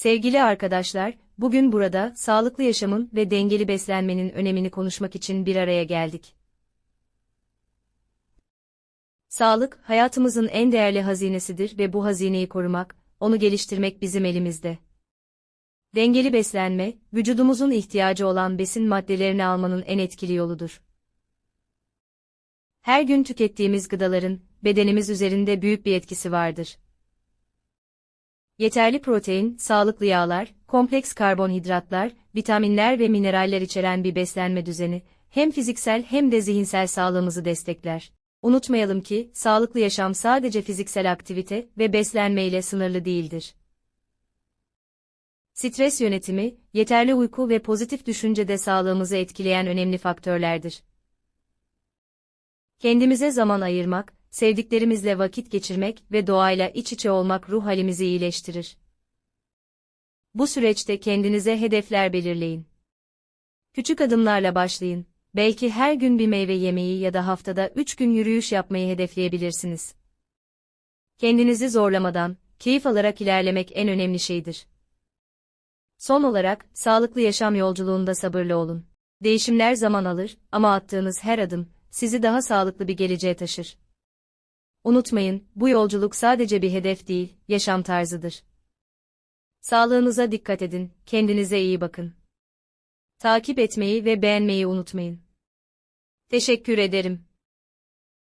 Sevgili arkadaşlar, bugün burada sağlıklı yaşamın ve dengeli beslenmenin önemini konuşmak için bir araya geldik. Sağlık, hayatımızın en değerli hazinesidir ve bu hazineyi korumak, onu geliştirmek bizim elimizde. Dengeli beslenme, vücudumuzun ihtiyacı olan besin maddelerini almanın en etkili yoludur. Her gün tükettiğimiz gıdaların, bedenimiz üzerinde büyük bir etkisi vardır. Yeterli protein, sağlıklı yağlar, kompleks karbonhidratlar, vitaminler ve mineraller içeren bir beslenme düzeni, hem fiziksel hem de zihinsel sağlığımızı destekler. Unutmayalım ki, sağlıklı yaşam sadece fiziksel aktivite ve beslenme ile sınırlı değildir. Stres yönetimi, yeterli uyku ve pozitif düşünce de sağlığımızı etkileyen önemli faktörlerdir. Kendimize zaman ayırmak, sevdiklerimizle vakit geçirmek ve doğayla iç içe olmak ruh halimizi iyileştirir. Bu süreçte kendinize hedefler belirleyin. Küçük adımlarla başlayın. Belki her gün bir meyve yemeyi ya da haftada 3 gün yürüyüş yapmayı hedefleyebilirsiniz. Kendinizi zorlamadan, keyif alarak ilerlemek en önemli şeydir. Son olarak, sağlıklı yaşam yolculuğunda sabırlı olun. Değişimler zaman alır ama attığınız her adım, sizi daha sağlıklı bir geleceğe taşır. Unutmayın, bu yolculuk sadece bir hedef değil, yaşam tarzıdır. Sağlığınıza dikkat edin, kendinize iyi bakın. Takip etmeyi ve beğenmeyi unutmayın. Teşekkür ederim.